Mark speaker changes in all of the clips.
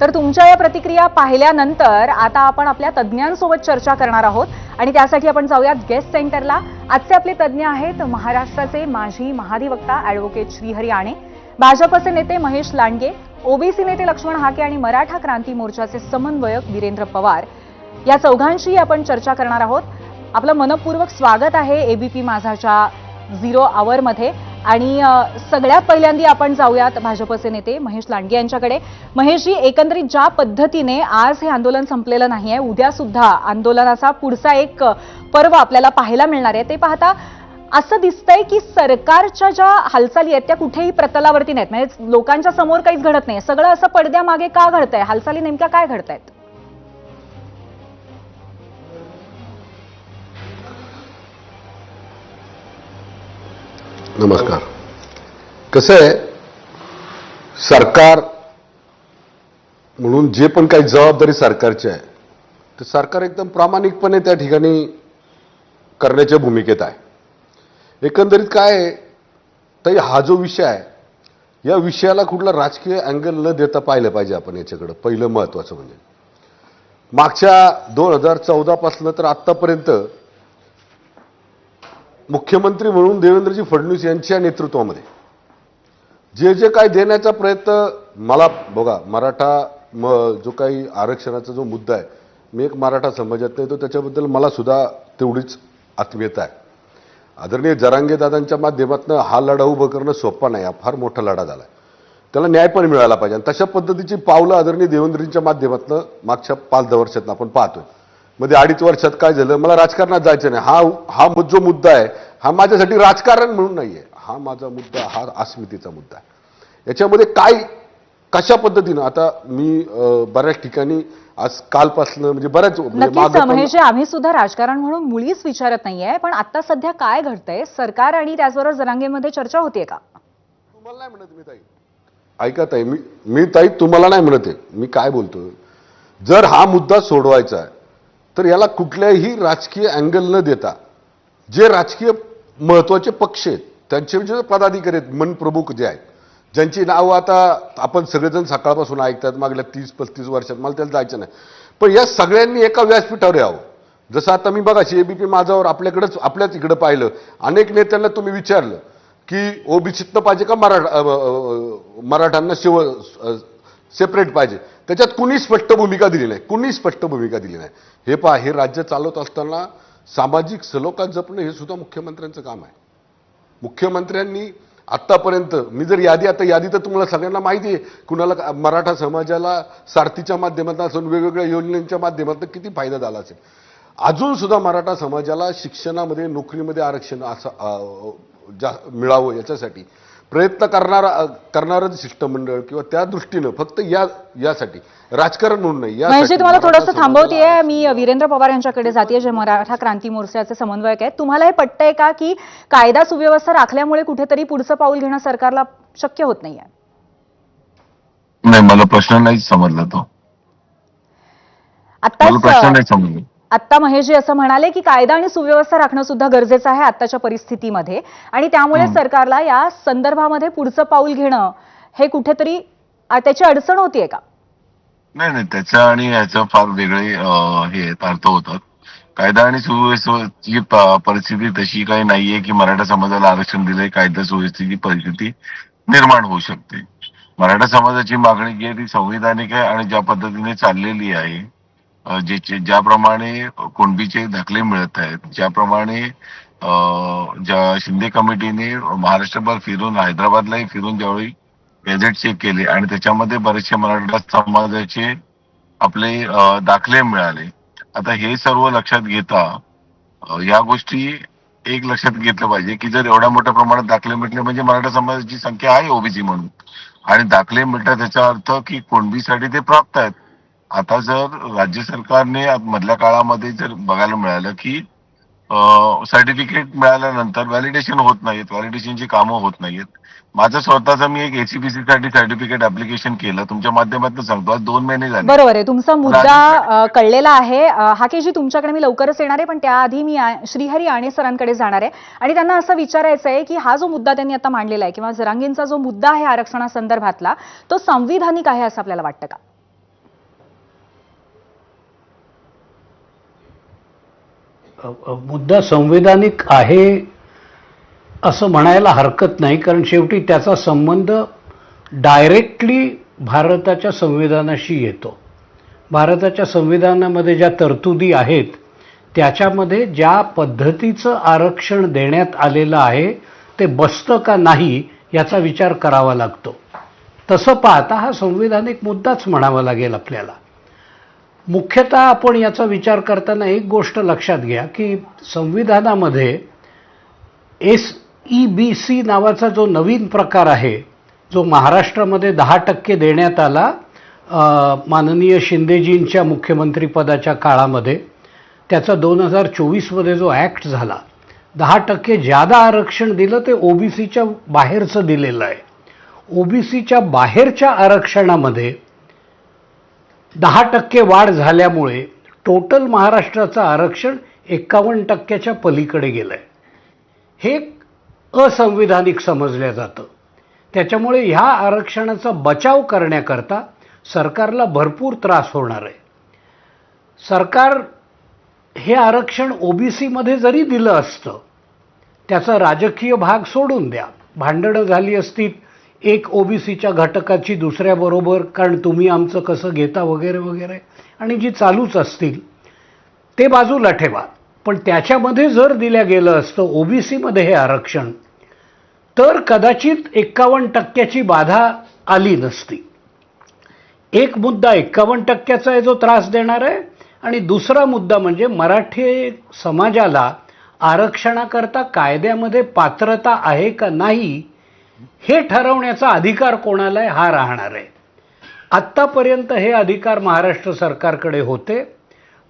Speaker 1: तर तुमच्या या प्रतिक्रिया पाहिल्यानंतर आता आपण आपल्या तज्ज्ञांसोबत चर्चा करणार आहोत. आणि त्यासाठी आपण जाऊयात गेस्ट सेंटरला आजचे आपले तज्ज्ञ आहेत महाराष्ट्राचे माजी महाधिवक्ता ॲडव्होकेट श्रीहरी आणे. भाजपचे नेते महेश लांडगे ओबीसी नेते लक्ष्मण हाके आणि मराठा क्रांती मोर्चाचे समन्वयक वीरेंद्र पवार. या चौघांशी आपण चर्चा करणार आहोत. आपलं मनपूर्वक स्वागत आहे एबीपी माझाच्या झिरो आवरमध्ये आणि सगळ्यात पहिल्यांदी आपण जाऊयात भाजपचे नेते महेश लांडगे यांच्याकडे. महेशजी एकंदरीत ज्या पद्धतीने आज हे आंदोलन संपलेलं नाही आहे उद्या सुद्धा आंदोलनाचा पुढचा एक पर्व आपल्याला पाहायला मिळणार आहे. ते पाहता असं दिसतंय की सरकारच्या ज्या हालचाली आहेत त्या कुठेही प्रतलावरती नाहीत. म्हणजे लोकांच्या समोर काहीच घडत नाही सगळं असं पडद्यामागे का घडतंय? हालचाली नेमक्या काय घडत आहेत
Speaker 2: नमस्कार. कसं आहे सरकार म्हणून जे पण काही जबाबदारी सरकारची आहे ते सरकार एकदम प्रामाणिकपणे त्या ठिकाणी करण्याच्या भूमिकेत आहे. एकंदरीत काय आहे तर हा जो विषय आहे या विषयाला कुठला राजकीय अँगल न देता पाहिलं पाहिजे आपण याच्याकडं. पहिलं महत्त्वाचं म्हणजे. मागच्या दोन हजार चौदापासनं तर आत्तापर्यंत मुख्यमंत्री म्हणून देवेंद्रजी फडणवीस यांच्या नेतृत्वामध्ये. जे जे काय देण्याचा प्रयत्न मला बघा मराठा म जो काही आरक्षणाचा जो मुद्दा आहे मी एक मराठा समाजात नाही तो त्याच्याबद्दल मला सुद्धा तेवढीच आत्मीयता आहे. आदरणीय जरांगे दादांच्या माध्यमातून हा लढा उभं करणं सोपा नाही हा फार मोठा लढा झाला आहे त्याला न्याय पण मिळाला पाहिजे. आणि तशा पद्धतीची पावलं आदरणीय देवेंद्रजींच्या माध्यमातून मागच्या पाच दहा वर्षातनं आपण पाहतोय. मध्ये अडीच वर्षात काय झालं? मला राजकारणात जायचं नाही. हा हा जो मुद्दा आहे हा माझ्यासाठी राजकारण म्हणून नाहीये. हा माझा मुद्दा हा अस्मितेचा मुद्दा आहे. याच्यामध्ये काय कशा पद्धतीनं? आता मी बऱ्याच ठिकाणी आज कालपासनं म्हणजे बऱ्याच म्हणजे
Speaker 1: आम्ही सुद्धा राजकारण म्हणून मुळीच विचारत नाहीये पण आता सध्या काय घडतंय? सरकार आणि त्याचबरोबर जरांगेमध्ये चर्चा होतीये का?
Speaker 2: तुम्हाला नाही म्हणत मी ताई. ऐका ताई. मी मी ताई तुम्हाला नाही म्हणत आहे. मी काय बोलतोय? जर हा मुद्दा सोडवायचा आहे तर याला कुठल्याही राजकीय अँगल न देता जे राजकीय महत्त्वाचे पक्ष आहेत त्यांचे जे पदाधिकारी आहेत मनप्रमुख जे आहेत ज्यांची नावं आता आपण सगळेजण सकाळपासून ऐकतात मागल्या तीस पस्तीस वर्षात मला त्याला जायचं नाही. पण या सगळ्यांनी एका व्यासपीठावर यावं. जसं आता मी बघा सी ए बी पी माझावर आपल्याकडंच आपल्याच इकडं पाहिलं. अनेक नेत्यांना तुम्ही विचारलं की ओबीसीतनं पाहिजे का मराठा मराठ्यांना शिव सेपरेट पाहिजे. त्याच्यात कुणी स्पष्ट भूमिका दिली नाही. कुणी स्पष्ट भूमिका दिली नाही. हे पहा हे राज्य चालवत असताना सामाजिक सलोखा जपणं हे सुद्धा मुख्यमंत्र्यांचं काम आहे. मुख्यमंत्र्यांनी आत्तापर्यंत मी जर यादी आता यादी तर तुम्हाला सगळ्यांना माहिती आहे कुणाला मराठा समाजाला सारथीच्या माध्यमातून असून वेगवेगळ्या योजनांच्या माध्यमातून किती फायदा झाला असेल. अजून सुद्धा मराठा समाजाला शिक्षणामध्ये नोकरीमध्ये आरक्षण असं जा मिळावं याच्यासाठी प्रयत्न करणारा करणारं शिष्टमंडळ किंवा त्या दृष्टीनं फक्त या यासाठी राजकारण म्हणून नाही यासाठी
Speaker 1: महेशजी तुम्हाला थोडंसं थांबवतेय. मी वीरेंद्र पवार यांच्याकडे जाते जे मराठा क्रांती मोर्चाचे समन्वयक आहेत तुम्हाला हे पटतंय का की कायदा सुव्यवस्था राखल्यामुळे कुठेतरी पुढचं पाऊल घेणं सरकारला शक्य होत नाहीये?
Speaker 3: नाही मला प्रश्न नाही समजला तो. मला प्रश्न नाही समजला.
Speaker 1: आत्ता महेशजी असं म्हणाले की कायदा आणि सुव्यवस्था राखणं सुद्धा गरजेचं आहे आत्ताच्या परिस्थितीमध्ये. आणि त्यामुळे. सरकारला या संदर्भामध्ये पुढचं पाऊल घेणं हे कुठेतरी त्याची अडचण होतीये का?
Speaker 3: नाही नाही त्याच्या आणि याचं फार वेगळे हे अर्थ होतात. कायदा आणि सुव्यवस्थेची परिस्थिती तशी काही नाहीये की मराठा समाजाला आरक्षण दिलंय कायदा सुव्यवस्थेची परिस्थिती निर्माण होऊ शकते. मराठा समाजाची मागणी जी आहे ती संविधानिक आहे आणि ज्या पद्धतीने चाललेली आहे जे ज्याप्रमाणे कुणबीचे दाखले मिळत आहेत ज्याप्रमाणे ज्या शिंदे कमिटीने महाराष्ट्रभर फिरून हैदराबादलाही फिरून ज्यावेळी गॅझेट चेक केले आणि त्याच्यामध्ये बरेचसे मराठा समाजाचे आपले दाखले मिळाले. आता हे सर्व लक्षात घेता या गोष्टी एक लक्षात घेतलं पाहिजे की जर एवढ्या मोठ्या प्रमाणात दाखले मिळले म्हणजे मराठा समाजाची संख्या आहे ओबीसी म्हणून. आणि दाखले मिळतात त्याचा अर्थ की कुणबीसाठी ते प्राप्त आहेत. आता जर राज्य सरकारने मधल्या काळामध्ये जर बघायला मिळालं की सर्टिफिकेट मिळाल्यानंतर व्हॅलिडेशन होत नाहीत व्हॅलिडेशनची कामं होत नाहीत माझं स्वतःचं मी एक एसीबीसी साठी सर्टिफिकेट ऍप्लिकेशन केलं. तुमच्या माध्यमातून सांगतो आज दोन महिने झाले.
Speaker 1: बरोबर आहे. तुमचा मुद्दा कळलेला आहे. अ, हाकेशजी तुमच्याकडे मी लवकरच येणार आहे पण त्याआधी मी श्रीहरी आणे सरांकडे जाणार आहे. आणि त्यांना असं विचारायचं आहे की हा जो मुद्दा त्यांनी आता मांडलेला आहे किंवा जरांगींचा जो मुद्दा आहे आरक्षणासंदर्भातला तो संविधानिक आहे असं आपल्याला वाटतं का?
Speaker 4: मुद्दा संवैधानिक आहे असं म्हणायला हरकत नाही कारण शेवटी त्याचा संबंध डायरेक्टली भारताच्या संविधानाशी येतो. भारताच्या संविधानामध्ये ज्या तरतुदी आहेत त्याच्यामध्ये ज्या पद्धतीचं आरक्षण देण्यात आलेलं आहे ते बसतं का नाही याचा विचार करावा लागतो. तसं पाहता हा संविधानिक मुद्दाच म्हणावा लागेल आपल्याला. मुख्यतः आपण याचा विचार करताना एक गोष्ट लक्षात घ्या की संविधानामध्ये एस ई बी सी नावाचा जो नवीन प्रकार आहे जो महाराष्ट्रामध्ये दहा टक्के देण्यात आला माननीय शिंदेजींच्या मुख्यमंत्रीपदाच्या काळामध्ये त्याचा दोन हजार चोवीसमध्ये जो ॲक्ट झाला दहा टक्के जादा आरक्षण दिलं ते ओबीसीच्या बाहेरचं दिलेलं आहे. ओबीसीच्या बाहेरच्या आरक्षणामध्ये दहा टक्के वाढ झाल्यामुळे टोटल महाराष्ट्राचं आरक्षण एकावन्न टक्क्याच्या पलीकडे गेलं आहे हे असंविधानिक समजलं जातं. त्याच्यामुळे ह्या आरक्षणाचा बचाव करण्याकरता सरकारला भरपूर त्रास होणार आहे. सरकार हे आरक्षण ओबीसीमध्ये जरी दिलं असतं त्याचा राजकीय भाग सोडून द्या. भांडणं झाली असती एक ओबीसीच्या घटकाची दुसऱ्याबरोबर कारण तुम्ही आमचं कसं घेता वगैरे वगैरे. आणि जी चालूच असतील ते बाजूला ठेवा. पण त्याच्यामध्ये जर दिल्या गेलं असतं ओबीसीमध्ये हे आरक्षण तर कदाचित एक्कावन्न टक्क्याची बाधा आली नसती. एक मुद्दा एक्कावन्न टक्क्याचा आहे जो त्रास देणार आहे आणि दुसरा मुद्दा म्हणजे मराठी समाजाला आरक्षणाकरता कायद्यामध्ये पात्रता आहे का नाही हे ठरवण्याचा अधिकार कोणाला आहे हा राहणार आहे. आत्तापर्यंत हे अधिकार महाराष्ट्र सरकारकडे होते.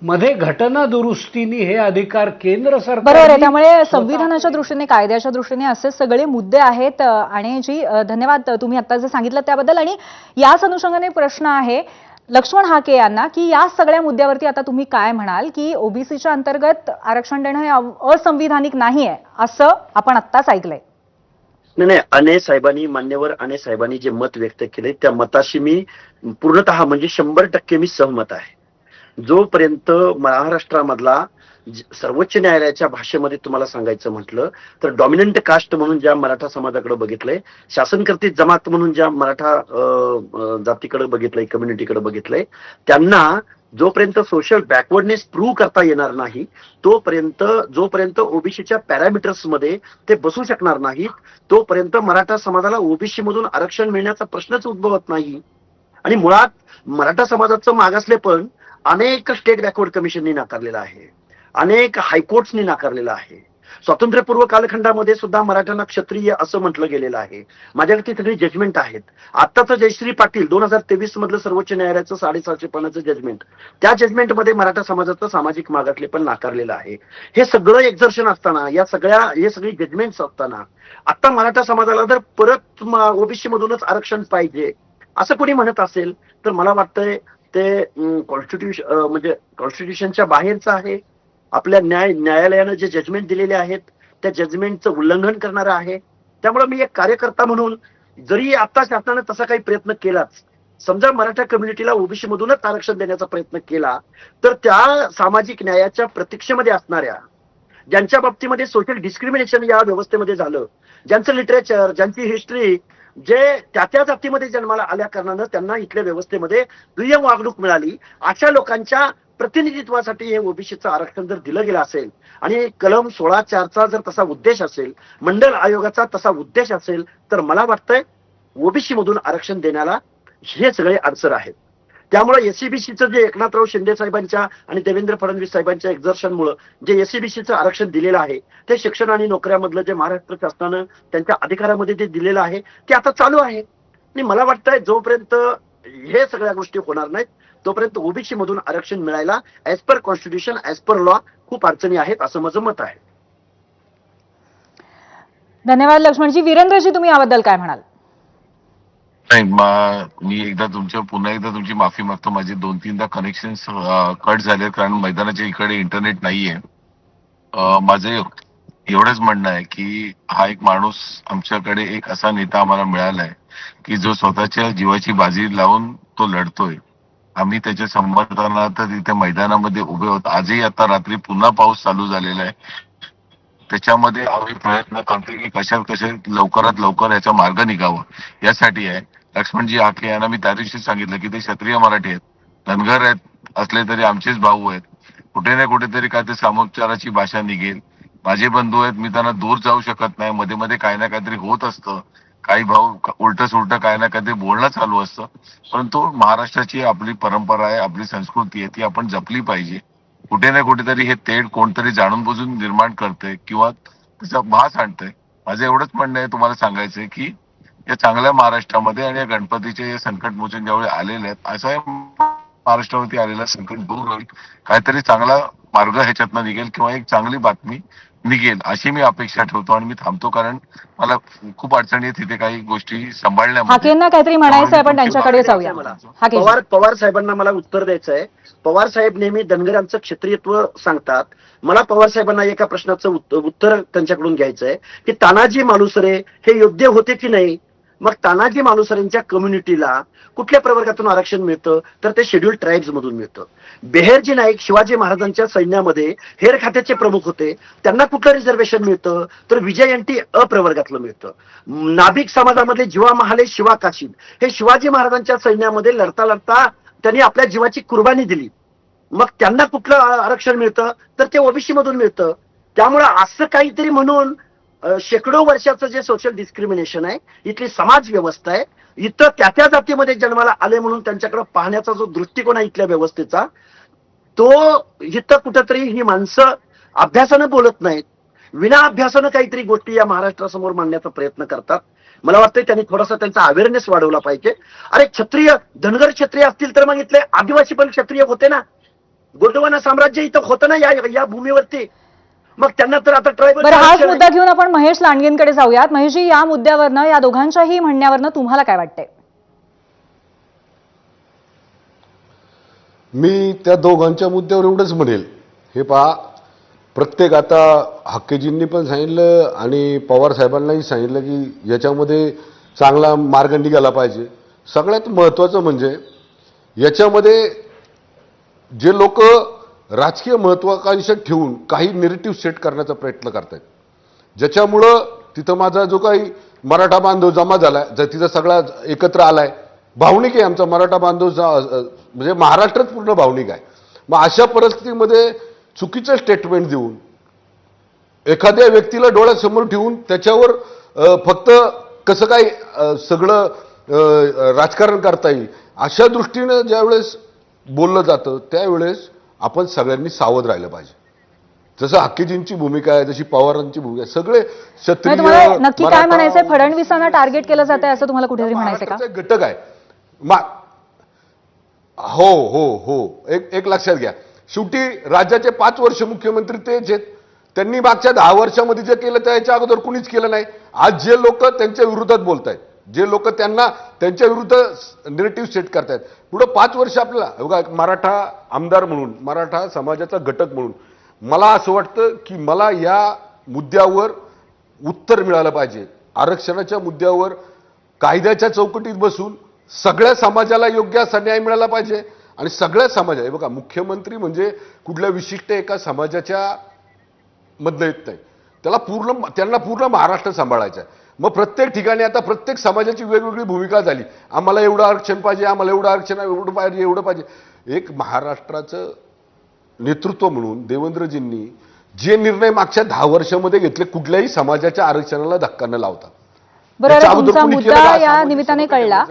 Speaker 4: मध्ये घटना दुरुस्तीने हे अधिकार केंद्र सरकार
Speaker 1: बरोबर आहे. त्यामुळे संविधानाच्या दृष्टीने कायद्याच्या दृष्टीने असे सगळे मुद्दे आहेत. आणि जी धन्यवाद तुम्ही आता जे सांगितलं त्याबद्दल. आणि याच अनुषंगाने प्रश्न आहे लक्ष्मण हाके यांना की या सगळ्या मुद्द्यावरती आता तुम्ही काय म्हणाल की ओबीसीच्या अंतर्गत आरक्षण देणं हे असंविधानिक नाहीये असं आपण आत्ताच ऐकलंय.
Speaker 5: नाही नाही अने साहेबांनी मान्यवर अने साहेबांनी जे मत व्यक्त केले त्या मताशी मी पूर्णतः म्हणजे शंभर टक्के मी सहमत आहे. जोपर्यंत महाराष्ट्रामधला सर्वोच्च न्यायालयाच्या भाषेमध्ये तुम्हाला सांगायचं म्हटलं तर डॉमिनंट कास्ट म्हणून ज्या मराठा समाजाकडे बघितलंय शासनकर्ती जमात म्हणून ज्या मराठा जातीकडे बघितलंय कम्युनिटीकडे बघितलंय त्यांना जोपर्यंत सोशल बॅकवर्डनेस प्रूव्ह करता येणार नाही तोपर्यंत जोपर्यंत ओबीसीच्या पॅरामीटर्समध्ये ते बसू शकणार नाहीत तोपर्यंत मराठा समाजाला ओबीसी मधून आरक्षण मिळण्याचा प्रश्नच उद्भवत नाही. आणि मुळात मराठा समाजाचं मागासलेपण अनेक स्टेट बॅकवर्ड कमिशननी नाकारलेलं आहे. अनेक हायकोर्ट्सनी नाकारलेलं आहे. स्वातंत्र्यपूर्व कालखंडामध्ये सुद्धा मराठ्यांना क्षत्रिय असं म्हटलं गेलेलं आहे. माझ्याकडे ती सगळी जजमेंट आहेत. आत्ताचं जयश्री पाटील दोन हजार तेवीस मधलं सर्वोच्च न्यायालयाचं साडेसातशे पानाचं जजमेंट त्या जजमेंटमध्ये मराठा समाजाचं सामाजिक मागातले पण नाकारलेलं आहे. हे सगळं एक्झर्शन असताना या सगळ्या हे सगळी जजमेंट्स असताना आता मराठा समाजाला जर परत ओबीसी मधूनच आरक्षण पाहिजे असं कोणी म्हणत असेल तर मला वाटतंय ते कॉन्स्टिट्यूशन म्हणजे कॉन्स्टिट्यूशनच्या बाहेरचं आहे. आपल्या न्याय न्यायालयानं जे जजमेंट दिलेले आहेत त्या जजमेंटचं उल्लंघन करणारं आहे. त्यामुळे मी एक कार्यकर्ता म्हणून जरी आता शासनाने तसा काही प्रयत्न केलाच समजा मराठा कम्युनिटीला ओबीसी मधूनच आरक्षण देण्याचा प्रयत्न केला तर त्या सामाजिक न्यायाच्या प्रतीक्षेमध्ये असणाऱ्या ज्यांच्या बाबतीमध्ये सोशल डिस्क्रिमिनेशन या व्यवस्थेमध्ये झालं ज्यांचं लिटरेचर ज्यांची हिस्ट्री जे त्या त्या जातीमध्ये जन्माला आल्या कारणानं त्यांना इथल्या व्यवस्थेमध्ये दुय्यम वागणूक मिळाली अशा लोकांच्या प्रतिनिधित्वासाठी हे ओबीसीचं आरक्षण जर दिलं गेलं असेल आणि कलम सोळा चारचा जर तसा उद्देश असेल मंडल आयोगाचा तसा उद्देश असेल तर मला वाटतंय ओबीसी मधून आरक्षण देण्याला हे सगळे अडचण आहेत. त्यामुळे एसीबीसीचं जे एकनाथराव शिंदे साहेबांच्या आणि देवेंद्र फडणवीस साहेबांच्या एक्झर्शनमुळे जे एसीबीसीचं आरक्षण दिलेलं आहे ते शिक्षण आणि नोकऱ्यामधलं जे महाराष्ट्र शासनानं त्यांच्या अधिकारामध्ये जे दिलेलं आहे ते आता चालू आहे. आणि मला वाटतंय जोपर्यंत हे सगळ्या गोष्टी होणार नाहीत तोपर्यंत ओबीसी मधून आरक्षण मिळायला as per constitution as per law खूप अडचणी आहेत असं माझं मत आहे.
Speaker 1: धन्यवाद लक्ष्मणजी. वीरेंद्रजी तुम्ही याबद्दल काय म्हणाल?
Speaker 3: नाही मा- मी एकदा तुमच्या पुन्हा एकदा तुमची माफी मागतो. माझे दोन तीनदा कनेक्शन कट झाले कारण मैदानाच्या इकडे इंटरनेट नाहीये. माझं एवढंच म्हणणं आहे की हा एक माणूस आमच्याकडे एक असा नेता आम्हाला मिळालाय की जो स्वतःच्या जीवाची बाजी लावून तो लढतोय. आम्ही त्याच्या समर्थनार्थ तिथे मैदानामध्ये उभे होतो. आजही आता रात्री पुन्हा पाऊस चालू झालेला आहे. त्याच्यामध्ये आम्ही प्रयत्न करतो की कशा कशा लवकरात लवकर याचा मार्ग निघावा. यासाठी आहे. लक्ष्मणजी आखे यांना मी त्या दिवशी सांगितलं की ते क्षत्रिय मराठी आहेत. धनगर आहेत असले तरी आमचेच भाऊ आहेत. कुठे ना कुठेतरी काय ते सामोपचाराची भाषा निघेल. माझे बंधू आहेत मी त्यांना दूर जाऊ शकत नाही. मध्ये मध्ये काही ना काहीतरी होत असतं. काही भाऊ उलट सुलट काही ना काही बोलणं चालू असतं. परंतु महाराष्ट्राची आपली परंपरा आहे आपली संस्कृती आहे ती आपण जपली पाहिजे. कुठे ना कुठेतरी हे तेढ कोणतरी जाणून बुजून निर्माण करते किंवा त्याचा भास आणतंय. माझं एवढंच म्हणणं आहे तुम्हाला सांगायचंय की या चांगल्या महाराष्ट्रामध्ये आणि या गणपतीचे हे संकट मोचन ज्यावेळी आलेले आहेत असं महाराष्ट्रावरती आलेलं संकट दूर होईल. काहीतरी चांगला मार्ग ह्याच्यातनं निघेल किंवा एक चांगली बातमी निघेल अशी मी अपेक्षा ठेवतो आणि मी थांबतो कारण मला खूप अडचणी आहेत तिथे काही गोष्टी सांभाळण्यामध्ये.
Speaker 1: हाकेंना काहीतरी म्हणायचं आहे आपण त्यांच्याकडे जाऊया.
Speaker 5: पवार पवार साहेबांना मला उत्तर द्यायचं आहे पवार साहेब नेहमी धनगरांचं क्षेत्रीयत्व सांगतात. मला पवार साहेबांना एका प्रश्नाचं उत्त- उत्तर त्यांच्याकडून घ्यायचं आहे की तानाजी मालुसरे हे योग्य होते की नाही? मग तानाजी मालुसरेंच्या कम्युनिटीला कुठल्या प्रवर्गातून आरक्षण मिळतं? तर ते शेड्यूल ट्राईब्स मधून मिळतं. बेहेरजी नाईक शिवाजी महाराजांच्या सैन्यामध्ये हेर खात्याचे प्रमुख होते. त्यांना कुठलं रिझर्वेशन मिळतं? तर विजय एंटी अप्रवर्गातलं मिळतं. नाभिक समाजामध्ये जीवा महाले शिवा काशीद. हे शिवाजी महाराजांच्या सैन्यामध्ये लढता लढता त्यांनी आपल्या जीवाची कुर्बानी दिली. मग त्यांना कुठलं आरक्षण मिळतं? तर ते ओबीसी मधून मिळतं. त्यामुळे असं काहीतरी म्हणून शेकडो वर्षाचं जे सोशल डिस्क्रिमिनेशन आहे इथली समाज व्यवस्था आहे इथं त्या त्या जातीमध्ये जन्माला आले म्हणून त्यांच्याकडे पाहण्याचा जो दृष्टिकोन आहे इथल्या व्यवस्थेचा तो इथं कुठंतरी ही माणसं अभ्यासानं बोलत नाहीत. विना अभ्यासानं काहीतरी गोष्टी या महाराष्ट्रासमोर मांडण्याचा प्रयत्न करतात. मला वाटतं त्यांनी थोडासा त्यांचा अवेअरनेस वाढवला पाहिजे. अरे क्षत्रिय धनगर क्षत्रिय असतील तर मग इथले आदिवासी पण क्षत्रिय होते ना? गोंडवाना साम्राज्य इथं होतं ना या या भूमीवरती? मग त्यांना तर आता ट्रायबल
Speaker 1: बरं हाच मुद्दा घेऊन आपण महेश लांडगेंकडे जाऊयात. महेशजी या मुद्द्यावरनं या दोघांच्याही म्हणण्यावरनं तुम्हाला काय वाटतंय?
Speaker 2: मी त्या दोघांच्या मुद्द्यावर एवढंच म्हणेल. हे पहा प्रत्येक आता हक्केजींनी पण सांगितलं आणि पवार साहेबांनाही सांगितलं की याच्यामध्ये चांगला मार्ग निघाला पाहिजे. सगळ्यात महत्त्वाचं म्हणजे याच्यामध्ये जे लोक राजकीय महत्त्वाकांक्षा ठेवून काही निरेटिव्ह सेट करण्याचा प्रयत्न करतायत. ज्याच्यामुळं तिथं माझा जो काही मराठा बांधव जमा झालाय जर तिथं सगळा एकत्र आलाय भावनिक आहे आमचा मराठा बांधव जा- म्हणजे महाराष्ट्रच पूर्ण भावनिक आहे. मग अशा परिस्थितीमध्ये चुकीचं स्टेटमेंट देऊन एखाद्या व्यक्तीला डोळ्यासमोर ठेवून त्याच्यावर फक्त कसं काय सगळं राजकारण करता येईल अशा दृष्टीनं ज्यावेळेस बोललं जातं त्यावेळेस आपण सगळ्यांनी सावध राहिलं पाहिजे. जसं हक्कीजींची भूमिका आहे जशी पवारांची भूमिका आहे सगळे क्षत्रिय
Speaker 1: नक्की काय म्हणायचंय? फडणवीसांना टार्गेट केलं जात आहे असं तुम्हाला कुठेतरी म्हणायचं
Speaker 2: घटक आहे. मा हो हो हो. एक एक लक्षात घ्या. शेवटी राज्याचे पाच वर्ष मुख्यमंत्री तेच आहेत. त्यांनी मागच्या दहा वर्षामध्ये जे केलं त्याच्या अगोदर कुणीच केलं नाही. आज जे लोक त्यांच्या विरोधात बोलत आहेत जे लोक त्यांना त्यांच्या विरुद्ध निगेटिव्ह सेट करतायत. पुढं पाच वर्ष आपल्याला बघा एक मराठा आमदार म्हणून मराठा समाजाचा घटक म्हणून मला असं वाटतं की मला या मुद्द्यावर उत्तर मिळालं पाहिजे. आरक्षणाच्या मुद्द्यावर कायद्याच्या चौकटीत बसून सगळ्या समाजाला योग्य असा न्याय मिळाला पाहिजे. आणि सगळ्या समाजा आहे बघा मुख्यमंत्री म्हणजे कुठल्या विशिष्ट एका समाजाच्या मधलं येत नाही. त्याला पूर्ण त्यांना पूर्ण महाराष्ट्र सांभाळायचं आहे मग प्रत्येक ठिकाणी आता प्रत्येक समाजाची वेगवेगळी भूमिका झाली. आम्हाला एवढं आरक्षण पाहिजे आम्हाला एवढं आरक्षण एवढं पाहिजे एवढं पाहिजे. एक महाराष्ट्राचं नेतृत्व म्हणून देवेंद्रजींनी जे निर्णय मागच्या दहा वर्षामध्ये घेतले कुठल्याही समाजाच्या आरक्षणाला धक्का न लावता.
Speaker 1: बरं तुमचा मुद्दा? या निमित्ताने कळला.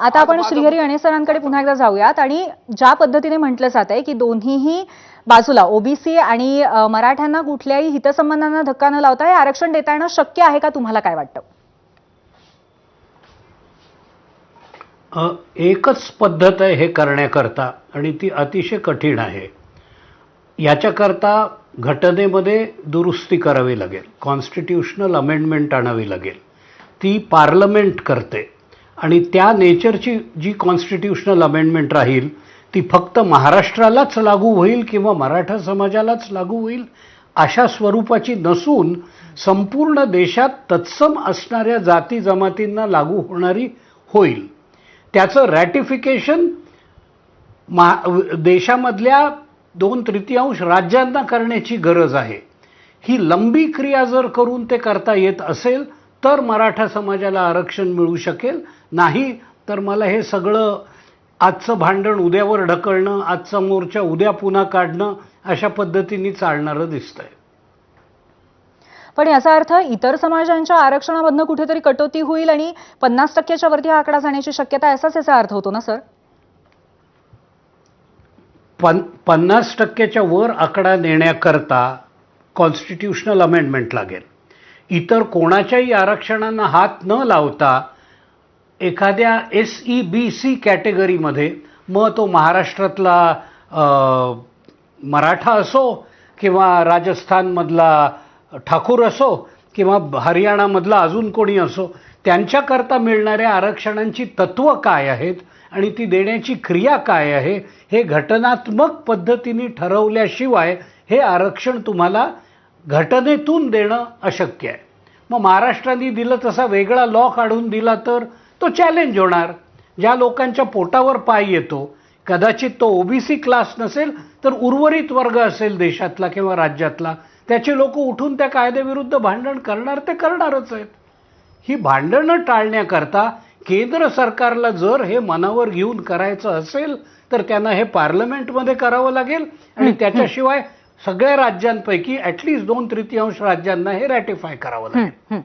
Speaker 1: आता आपण श्रीहरी अणेसरांकडे पुन्हा एकदा जाऊयात आणि ज्या पद्धतीने म्हटलं जात आहे की दोन्हीही बाजूला ओबीसी आणि मराठ्यांना कुठल्याही हितसंबंधांना धक्का न लावता हे आरक्षण देता येणं शक्य आहे का? तुम्हाला काय वाटतं?
Speaker 4: अ, एकच पद्धत आहे हे करण्याकरता आणि ती अतिशय कठीण आहे. याच्याकरता घटनेमध्ये दुरुस्ती करावी लागेल. कॉन्स्टिट्यूशनल अमेंडमेंट आणावी लागेल. ती पार्लमेंट करते. आणि त्या नेचरची जी कॉन्स्टिट्यूशनल अमेंडमेंट राहील ती फक्त महाराष्ट्रालाच लागू होईल किंवा मराठा समाजालाच लागू होईल अशा स्वरूपाची नसून संपूर्ण देशात तत्सम असणाऱ्या जाती जमातींना लागू होणारी होईल. त्याचं रॅटिफिकेशन मा देशामधल्या दोन तृतीयांश राज्यांना करण्याची गरज आहे. ही लंबी क्रिया जर करून ते करता येत असेल तर मराठा समाजाला आरक्षण मिळू शकेल. नाही तर मला हे सगळं आजचं भांडण उद्यावर ढकलणं आजचा मोर्चा उद्या पुन्हा काढणं अशा पद्धतीने चालणारं दिसतंय.
Speaker 1: पण याचा अर्थ इतर समाजांच्या आरक्षणामधनं कुठेतरी कटोती होईल आणि पन्नास टक्क्याच्या वरती हा आकडा जाण्याची शक्यता आहे, असाच याचा अर्थ होतो ना सर?
Speaker 4: पन पन्नास टक्क्याच्या वर आकडा नेण्याकरता कॉन्स्टिट्यूशनल अमेंडमेंट लागेल. इतर कोणाच्याही आरक्षणांना हात न लावता एखाद्या एस ई बी सी कॅटेगरीमध्ये मग तो महाराष्ट्रातला मराठा असो किंवा राजस्थानमधला ठाकूर असो किंवा हरियाणामधला अजून कोणी असो त्यांच्याकरता मिळणाऱ्या आरक्षणांची तत्त्व काय आहेत आणि ती देण्याची क्रिया काय आहे हे घटनात्मक पद्धतीने ठरवल्याशिवाय हे आरक्षण तुम्हाला घटनेतून देणं अशक्य आहे. मग महाराष्ट्राने दिलं तसा वेगळा लॉ काढून दिला तर तो चॅलेंज होणार. ज्या लोकांच्या पोटावर पाय येतो कदाचित तो ओबीसी क्लास नसेल तर उर्वरित वर्ग असेल देशातला किंवा राज्यातला. त्याचे लोक उठून त्या कायद्याविरुद्ध भांडण करणार ते करणारच आहेत. ही भांडणं टाळण्याकरता केंद्र सरकारला जर हे मनावर घेऊन करायचं असेल तर त्यांना हे पार्लमेंटमध्ये करावं लागेल आणि त्याच्याशिवाय सगळ्या राज्यांपैकी ॲटलिस्ट दोन तृतीयांश राज्यांना हे रॅटिफाय करावं लागेल.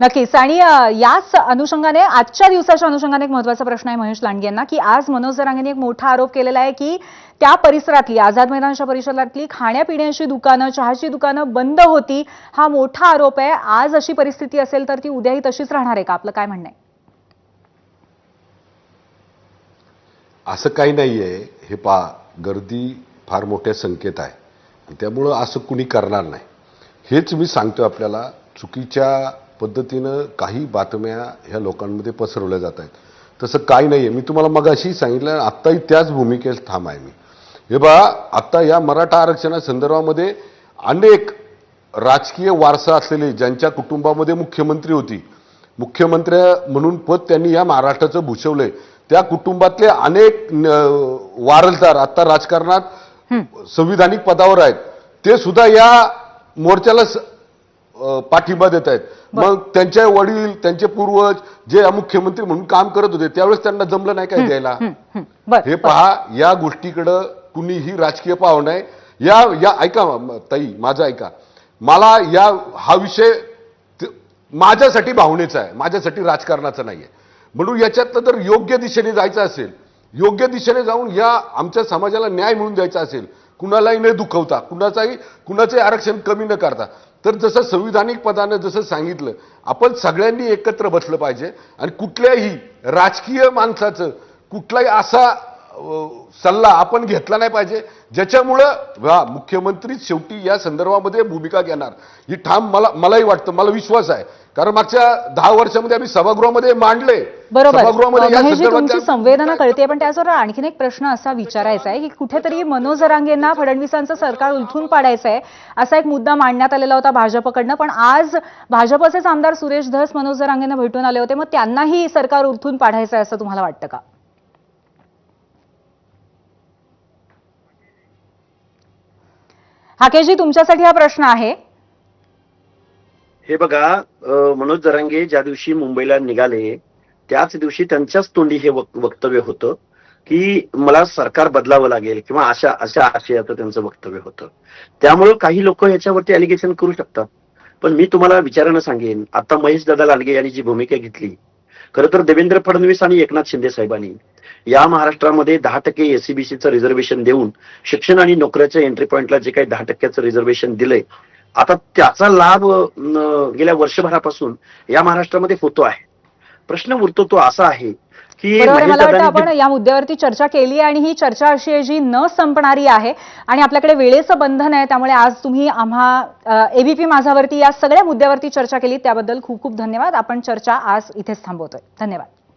Speaker 1: नक्कीच. आणि याच अनुषंगाने आजच्या दिवसाच्या अनुषंगाने एक महत्त्वाचा प्रश्न आहे महेश लांडगे यांना की आज मनोज जरांगेने एक मोठा आरोप केलेला आहे की त्या परिसरातली आझाद मैदानच्या परिसरातली खाण्यापिण्याची दुकानं चहाची दुकानं बंद होती. हा मोठा आरोप आहे. आज अशी परिस्थिती असेल तर ती उद्याही तशीच राहणार आहे का? आपलं काय म्हणणं आहे?
Speaker 2: असं काही नाही आहे हे पा गर्दी फार मोठ्या संख्येत आहे. त्यामुळं असं कुणी करणार नाही. हेच मी सांगतो आपल्याला चुकीच्या पद्धतीनं काही बातम्या ह्या लोकांमध्ये पसरवल्या जात आहेत. तसं काही नाही आहे मी तुम्हाला मगाशी सांगितलं आत्ताही त्याच भूमिकेत थांब आहे मी. हे बा आत्ता या मराठा आरक्षणा संदर्भामध्ये अनेक राजकीय वारसा असलेले ज्यांच्या कुटुंबामध्ये मुख्यमंत्री होती मुख्यमंत्री म्हणून पद त्यांनी या महाराष्ट्राचं आहे त्या कुटुंबातले अनेक न- वारसदार आत्ता राजकारणात संविधानिक पदावर आहेत. ते सुद्धा या मोर्चाला पाठिंबा देत आहेत. मग त्यांचे वडील त्यांचे पूर्वज जे मुख्यमंत्री म्हणून काम करत होते त्यावेळेस त्यांना जमलं नाही काय द्यायला?
Speaker 1: हं.
Speaker 2: पहा या गोष्टीकडं कुणीही राजकीय पाहू नये या या ऐका ताई माझं ऐका. मला या हा विषय माझ्यासाठी भावनेचा आहे. माझ्यासाठी राजकारणाचा नाहीये. म्हणून याच्यातनं जर योग्य दिशेने जायचं असेल योग्य दिशेने जाऊन या आमच्या समाजाला न्याय मिळून द्यायचा असेल कुणालाही न दुखवता कुणाचाही कुणाचंही आरक्षण कमी न करता. तर जसं संविधानिक पदानं जसं सांगितलं आपण सगळ्यांनी एकत्र बसलं पाहिजे आणि कुठल्याही राजकीय माणसाचं कुठलाही असा सल्ला आपण घेतला नाही पाहिजे. ज्याच्यामुळं मुख्यमंत्री शेवटी या संदर्भामध्ये भूमिका घेणार. ही ठाम मला मलाही वाटतं मला विश्वास आहे. कारण मागच्या दहा वर्षामध्ये आम्ही सभागृहामध्ये मांडले.
Speaker 1: बरोबर. संवेदना कळते पण त्याचबरोबर आणखीन एक प्रश्न असा विचारायचा आहे की कुठेतरी मनोज जरांगेंना फडणवीसांचं सरकार उलथून पाडायचं आहे असा एक मुद्दा मांडण्यात आलेला होता भाजपकडनं. पण आज भाजपचेच आमदार सुरेश धस मनोज जरांगेंना भेटून आले होते. मग त्यांनाही सरकार उलथून पाडायचं आहे असं तुम्हाला वाटतं का? हाकेशजी तुमच्यासाठी हा प्रश्न आहे.
Speaker 5: हे बघा मनोज जरांगे ज्या दिवशी मुंबईला निघाले त्याच दिवशी त्यांच्याच तोंडी हे वक्तव्य होतं की मला सरकार बदलावं लागेल किंवा अशा अशा आशयाचं त्यांचं वक्तव्य होतं. त्यामुळं काही लोक याच्यावरती अलिगेशन करू शकतात. पण मी तुम्हाला विचारानं सांगेन. आता महेश दादा लालगे यांनी जी भूमिका घेतली खरं तर देवेंद्र फडणवीस आणि एकनाथ शिंदे साहेबांनी या महाराष्ट्रामध्ये दहा टक्के एसीबीसीचं रिझर्वेशन देऊन शिक्षण आणि नोकऱ्याच्या एंट्री पॉईंटला जे काही दहा टक्क्याचं रिझर्वेशन दिलंय आता त्याचा लाभ गेल्या वर्षभरापासून या महाराष्ट्रामध्ये होतो आहे. प्रश्न उरतो तो असा आहे
Speaker 1: बरोबर. मला वाटतं आपण या मुद्द्यावरती चर्चा केली आहे आणि ही चर्चा अशी आहे जी न संपणारी आहे आणि आपल्याकडे वेळेचं बंधन आहे त्यामुळे आज तुम्ही आम्हा एबीपी माझावरती या सगळ्या मुद्द्यावरती चर्चा केली. त्याबद्दल खूप खूप धन्यवाद. आपण चर्चा आज इथेच थांबवतोय. धन्यवाद.